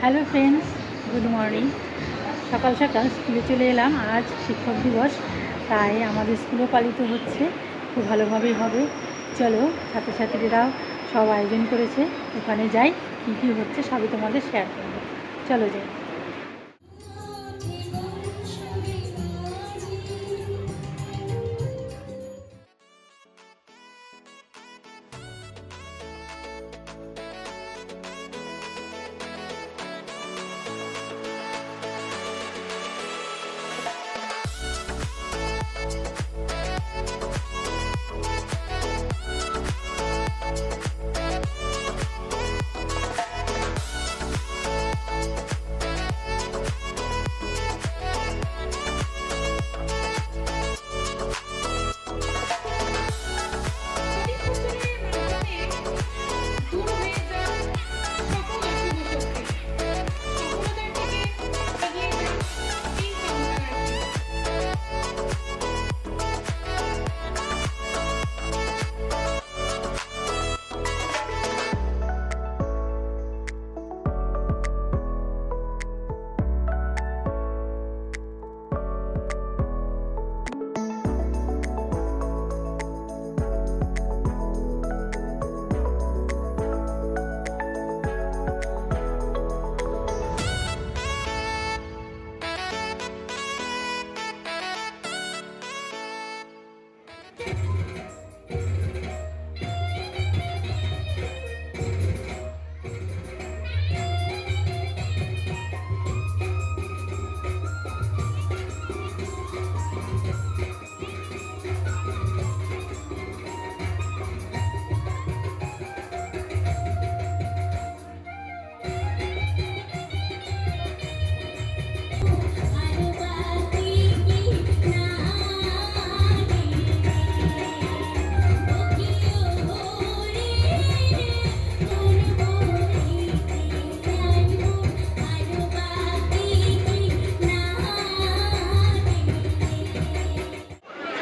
Hello friends good morning সকাল সকাল স্কুলে চলে এলাম আজ শিক্ষক দিবস, তাই আমাদের স্কুলও পালিত হচ্ছে, খুব ভালোভাবেই হবে। চলো ছাত্রছাত্রীরাও সব আয়োজন করেছে, ওখানে যাই, কী কী হচ্ছে সবই তোমাদের শেয়ার করব। চলো যাই।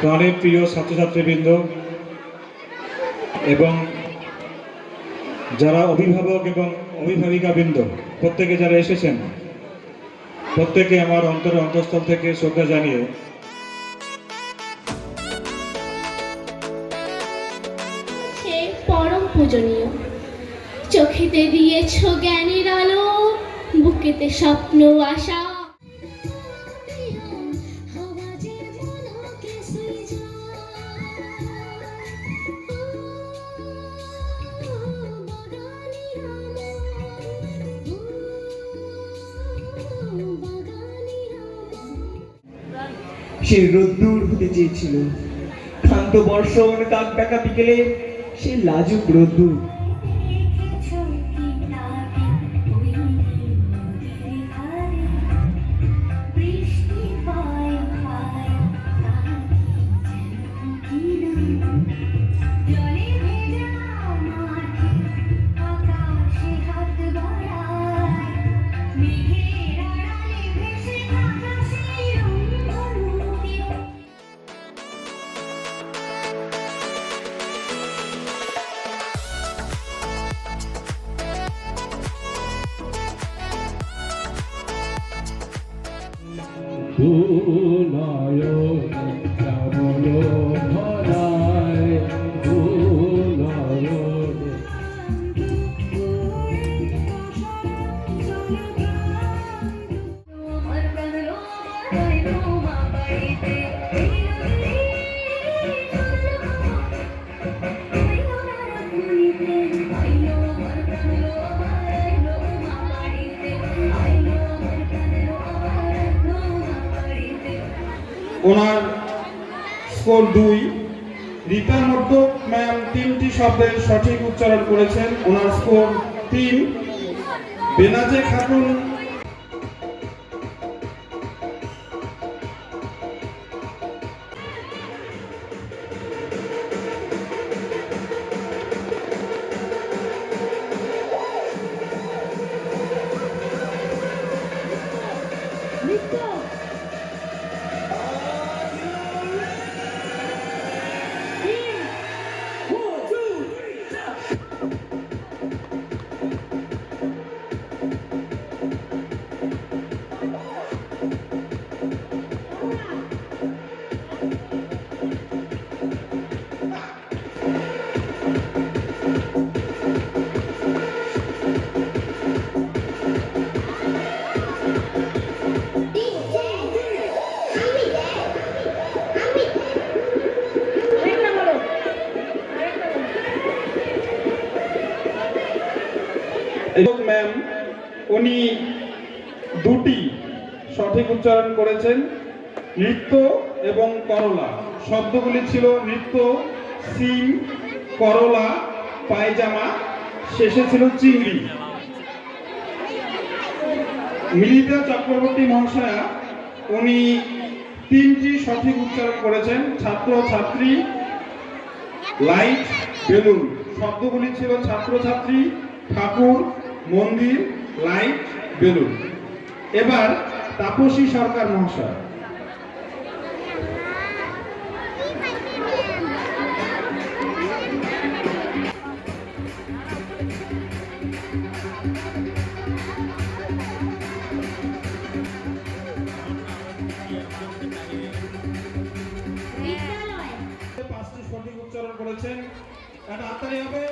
প্রাণের প্রিয় ছাত্রছাত্রীবৃন্দ এবং যারা অভিভাবক এবং অভিভাবিকাবৃন্দ, প্রত্যেকে যারা এসেছেন, প্রত্যেকে আমার অন্তর অন্তঃস্থল থেকে শ্রদ্ধা জানিয়ে পূজনীয়। চোখেতে দিয়েছ জ্ঞানের আলো, বুকেতে স্বপ্ন আশা। সে রোদ্দুর হতে চেয়েছিল। ক্ষান্ত বর্ষণ কাক ডাকা বিকেলে সে লাজুক রোদ্দুর। Kulayo, ওনার স্কোর দুই। রীতা মধ্য ম্যাম তিনটি শব্দের সঠিক উচ্চারণ করেছেন। ওনার স্কোর তিন। বেনাজে খাতুন উনি দুটি সঠিক উচ্চারণ করেছেন, নৃত্য এবং করলা। শব্দগুলি ছিল নৃত্য, সিম, করলা, পায়জামা, শেষে ছিল চিংড়ি। মিলিতা চক্রবর্তী মহাশয়া, উনি তিনটি সঠিক উচ্চারণ করেছেন, ছাত্র, ছাত্রী, লাইট, বেলুন। শব্দগুলি ছিল ছাত্রছাত্রী ঠাকুর মন্দির লাইট বেলুন। এবার তাপসী সরকার মহাশয়। পাঁচটি সঠিক উচ্চারণ করেছেন। একটা হাততালি হবে।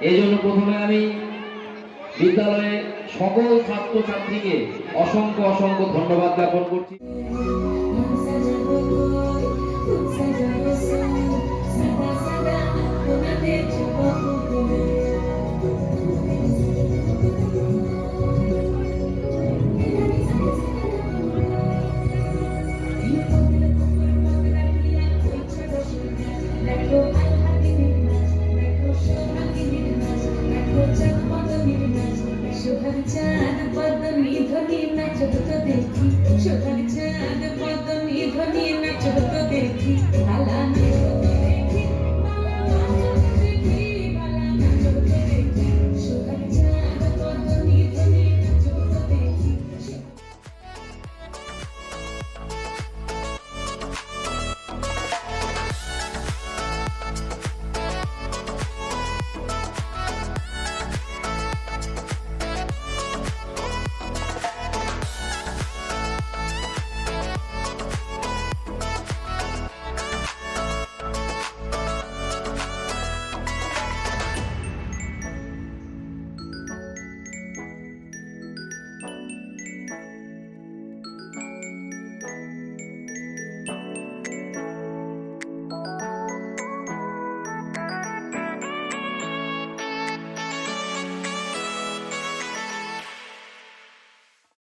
এই জন্য প্রথমে আমি বিদ্যালয়ে সকল ছাত্রছাত্রীকে অসংখ্য অসংখ্য ধন্যবাদ জ্ঞাপন করছি। চাঁদ পদ্মী ধ্বনি নাচ তো দেখি সোনার চাঁদ পদ্মী ধ্বনি নাচ তো দেখি আলাম